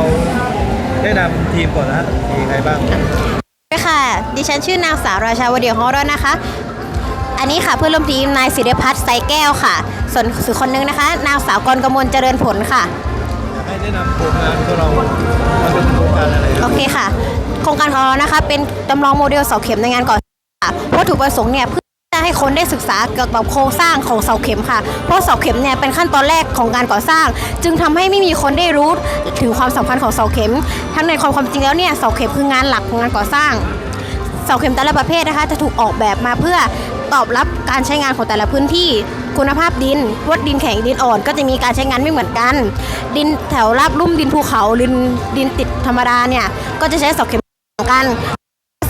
เราแนะนำทีมก่อนนะมีใครบ้างค่ะ ดิฉันชื่อนางสาวราชาวดีของเรานะคะ อันนี้ค่ะเพื่อนร่วมทีมนายศิริพัฒน์ไซแก้วค่ะ ส่วนส่วนคนนึงนะคะ นางสาวกรกมลเจริญผลค่ะอยากให้แนะนำโครงงานของเรามันเป็นโครงการอะไรคโอรับเคค่ะ โครงการของเรานะคะ เป็นจำลองโมเดลเสาเข็มในงานก่อสร้างค่ะวัตถุประสงค์เนี่ยเพื่อจะ ให้คนได้ศึกษาเกี่ยวกับโครงสร้างของเสาเข็มค่ะ เพราะเสาเข็มเนี่ยเป็นขั้นตอนแรกของการก่อสร้าง จึงทำให้ไม่มีคนได้รู้ถึงความสำคัญของเสาเข็ม ทั้งในความความจริงแล้วเนี่ยเสาเข็มคืองานหลักของงานก่อสร้างเสาเข็มแต่ละประเภทนะคะ จะถูกออกแบบมาเพื่อตอบรับการใช้งานของแต่ละพื้นที่ คุณภาพดินวัดดินแข็งดินอ่อน ก็จะมีการใช้งานไม่เหมือนกัน ดินแถวราบลุ่มดินภูเขาดินดินติดธรรมดาเนี่ยก็จะใช้เสาเข็มต่างกัน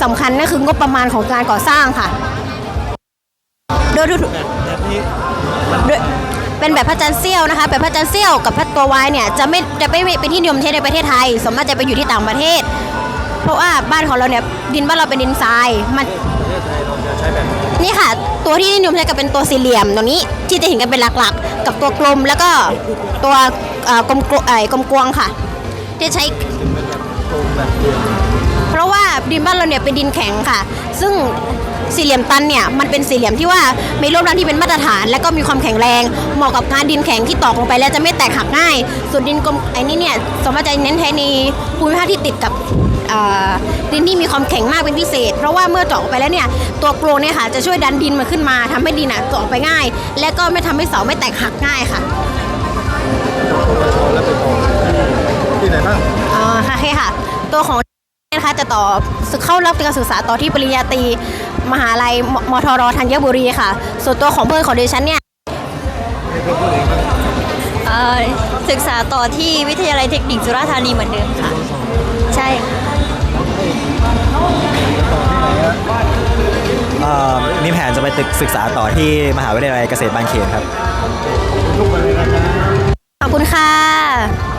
สำคัญนั่นคืองบประมาณของการก่อสร้างค่ะ โดยแบบแบบนี้โดยเป็นแบบพระจันทร์เสี้ยวนะคะแบบพระจันทร์เสี้ยวกับพระตัววายเนี่ยจะไม่จะไม่เป็นที่นิยมใช้ในประเทศไทยสมมติจะไปอยู่ที่ต่างประเทศ เพราะว่าบ้านของเราเนี่ยดินบ้านเราเป็นดินทรายมันประเทศไทยเราจะใช้แบบนี้นี่ค่ะ ตัวที่นิยมใช้กันเป็นตัวสี่เหลี่ยมตรงนี้ที่จะเห็นกันเป็นหลักๆ กับตัวกลมแล้วก็ตัวเอ่อกลมกลไอ้กลมกวงค่ะ ที่ใช้ จึงเป็นแบบโครงแบบเดียวเพราะว่าดินบ้านเราเนี่ยเป็นดินแข็งค่ะ ซึ่งสี่เหลี่ยมตันเนี่ยมันเป็นสี่เหลี่ยมที่ว่ามีรูปร่างที่เป็นมาตรฐาน และก็มีความแข็งแรงเหมาะกับงานดินแข็งที่ตอกลงไปแล้วจะไม่แตกหักง่าย ส่วนดินกลมไอ้นี่เนี่ยสมมติจะเน้นใช้ในภูมิภาคที่ติดกับอ่าดินที่มีความแข็งมากเป็นพิเศษ เพราะว่าเมื่อเจาะออกไปแล้วเนี่ยตัวโกรงเนี่ยค่ะจะช่วยดันดินมาขึ้นมาทำให้ดินอะเจาะออกไปง่าย และก็ไม่ทำให้เสาไม่แตกหักง่ายค่ะปวชแล้วไปต่อที่ไหนบ้างอ๋อค่ะโอเคค่ะตัวของ นะคะจะต่อศึกเข้ารับการศึกษาต่อที่ปริญญาตรีมหาลัยมมทรธัญบุรีค่ะ ส่วนตัวของเพื่อนของดิฉันเนี่ยให้เพื่อนพูดเองบ้างเอ่อศึกษาต่อที่วิทยาลัยเทคนิคสุราษฎร์ธานีเหมือนเดิมค่ะ ใช่ค่ะเอ่อมีแผนจะไปตึกศึกษาต่อที่มหาวิทยาลัยเกษตรบางเขนครับทุกคนเลยนะครับขอบคุณค่ะ